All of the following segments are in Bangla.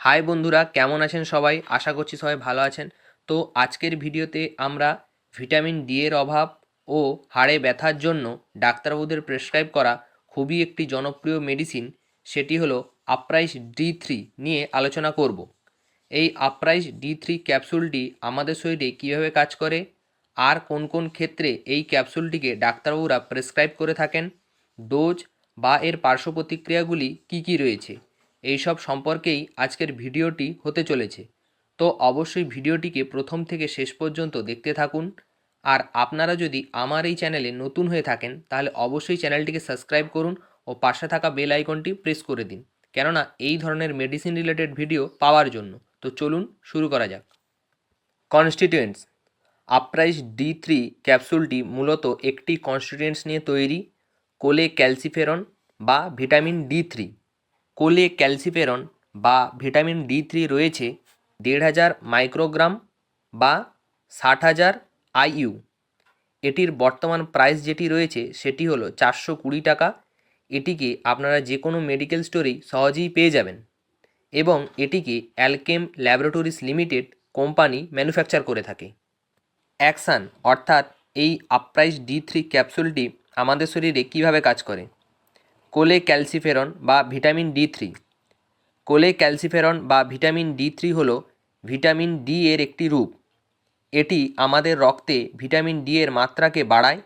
হাই বন্ধুরা, কেমন আছেন সবাই? আশা করছি সবাই ভালো আছেন। তো আজকের ভিডিওতে আমরা ভিটামিন ডি এর অভাব ও হাড়ে ব্যথার জন্য ডাক্তারবাবুদের প্রেসক্রাইব করা খুবই একটি জনপ্রিয় মেডিসিন সেটি হলো আপ্রাইস ডি থ্রি নিয়ে আলোচনা করব। এই আপ্রাইস ডি থ্রি ক্যাপসুলটি আমাদের শরীরে কীভাবে কাজ করে, আর কোন কোন ক্ষেত্রে এই ক্যাপসুলটিকে ডাক্তারবাবুরা প্রেসক্রাইব করে থাকেন ডোজ বা এর পার্শ্ব প্রতিক্রিয়াগুলি কী কী রয়েছে? এইসব সম্পর্কেই আজকের ভিডিওটি হতে চলেছে। তো অবশ্যই ভিডিওটিকে প্রথম থেকে শেষ পর্যন্ত দেখতে থাকুন। আর আপনারা যদি আমার এই চ্যানেলে নতুন হয়ে থাকেন, তাহলে অবশ্যই চ্যানেলটিকে সাবস্ক্রাইব করুন ও পাশে থাকা বেল আইকনটি প্রেস করে দিন। কেননা এই ধরনের মেডিসিন রিলেটেড ভিডিও পাওয়ার জন্য। তো চলুন শুরু করা যাক। কনস্টিটিউয়েন্টস আপ্রাইস ডি থ্রি ক্যাপসুলটি মূলত একটি কনস্টিটিউয়েন্টস নিয়ে তৈরি। কোলে ক্যালসিফেরন বা vitamin D three cholecalciferol বা ভিটামিন ডি থ্রি রয়েছে দেড় হাজার মাইক্রোগ্রাম বা ষাট হাজার আইইউ। এটির বর্তমান প্রাইস যেটি রয়েছে সেটি হলো চারশো কুড়ি টাকা। এটিকে আপনারা যে কোনো মেডিকেল স্টোরেই সহজেই পেয়ে যাবেন এবং এটিকে Alkem laboratories limited company manufacture করে থাকে। অ্যাকশান অর্থাৎ এই আপ্রাইস ডি থ্রি ক্যাপসুলটি আমাদের শরীরে কীভাবে কাজ করে? কোলে ক্যালসিফেরন বা vitamin D three. Cholecalciferol বা ভিটামিন ডি থ্রি হল ভিটামিন ডি এর একটি রূপ। এটি আমাদের রক্তে ভিটামিন ডি এর মাত্রাকে বাড়ায়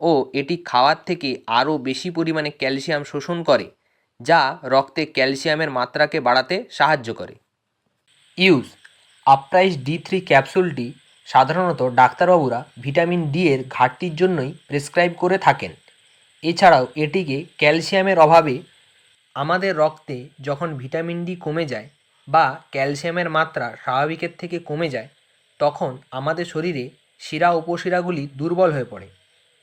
ও এটি খাওয়ার থেকে আরও বেশি পরিমাণে ক্যালসিয়াম শোষণ করে, যা রক্তে ক্যালসিয়ামের মাত্রাকে বাড়াতে সাহায্য করে। ইউজ। আপ্রাইস ডি থ্রি ক্যাপসুলটি সাধারণত ডাক্তারবাবুরা ভিটামিন ডি এর ঘাটতির জন্যই প্রেসক্রাইব করে থাকেন। এছাড়াও এটিকে ক্যালসিয়ামের অভাবে আমাদের রক্তে যখন ভিটামিন ডি কমে যায় বা ক্যালসিয়ামের মাত্রা স্বাভাবিকের থেকে কমে যায়, তখন আমাদের শরীরে শিরা উপশিরাগুলি দুর্বল হয়ে পড়ে,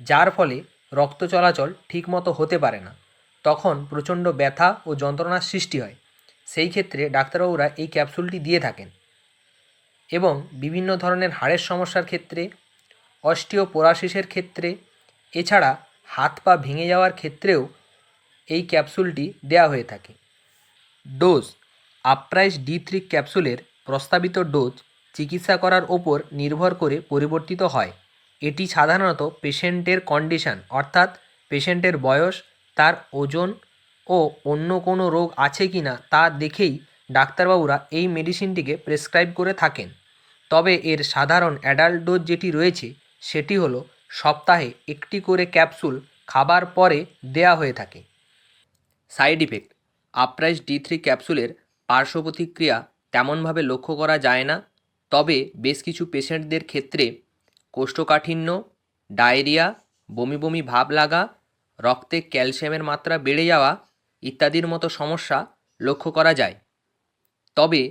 যার ফলে রক্ত চলাচল ঠিকমতো হতে পারে না। তখন প্রচণ্ড ব্যথা ও যন্ত্রণার সৃষ্টি হয়। সেই ক্ষেত্রে ডাক্তারবাবুরা এই ক্যাপসুলটি দিয়ে থাকেন এবং বিভিন্ন ধরনের হাড়ের সমস্যার ক্ষেত্রে, অস্টিওপোরাসিসের ক্ষেত্রে, এছাড়া হাত পা ভেঙে যাওয়ার ক্ষেত্রেও এই ক্যাপসুলটি দেওয়া হয়ে থাকে। ডোজ, আপ্রাইস ডি থ্রি ক্যাপসুলের প্রস্তাবিত ডোজ চিকিৎসা করার ওপর নির্ভর করে পরিবর্তিত হয়। এটি সাধারণত পেশেন্টের কন্ডিশন, অর্থাৎ পেশেন্টের বয়স, তার ওজন ও অন্য কোনো রোগ আছে কি না তা দেখেই ডাক্তারবাবুরা এই মেডিসিনটিকে প্রেসক্রাইব করে থাকেন। তবে এর সাধারণ অ্যাডাল্ট ডোজ যেটি রয়েছে, সেটি হলো সপ্তাহে একটি করে ক্যাপসুল খাবার পরে দেয়া হয়ে থাকে। Side effect Uprise D three ক্যাপসুলের পার্শ্ব প্রতিক্রিয়া তেমনভাবে লক্ষ্য করা যায় না, তবে বেশ কিছু পেশেন্টদের ক্ষেত্রে কোষ্ঠকাঠিন্য, ডায়রিয়া, বমি বমি ভাব লাগা, রক্তে ক্যালসিয়ামের মাত্রা বেড়ে যাওয়া ইত্যাদির মতো সমস্যা লক্ষ্য করা যায়। তবে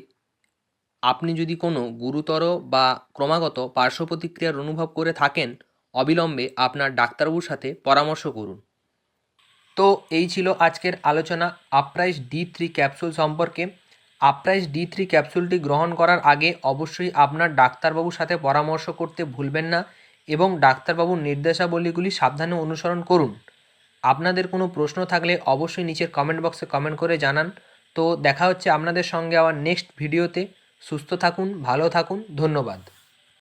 আপনি যদি কোনো গুরুতর বা ক্রমাগত পার্শ্ব প্রতিক্রিয়ার অনুভব করে থাকেন অবিলম্বে আপনার ডাক্তারবাবুর সাথে পরামর্শ করুন। তো এই ছিল আজকের আলোচনা আপ্রাইস ডি থ্রি ক্যাপসুল সম্পর্কে। আপ্রাইস ডি থ্রি ক্যাপসুলটি গ্রহণ করার আগে অবশ্যই আপনার ডাক্তারবাবুর সাথে পরামর্শ করতে ভুলবেন না এবং ডাক্তারবাবুর নির্দেশাবলীগুলি সাবধানে অনুসরণ করুন। আপনাদের কোনো প্রশ্ন থাকলে অবশ্যই নিচের কমেন্ট বক্সে কমেন্ট করে জানান। তো দেখা হচ্ছে আপনাদের সঙ্গে আবার নেক্সট ভিডিওতে সুস্থ থাকুন, ভালো থাকুন, ধন্যবাদ।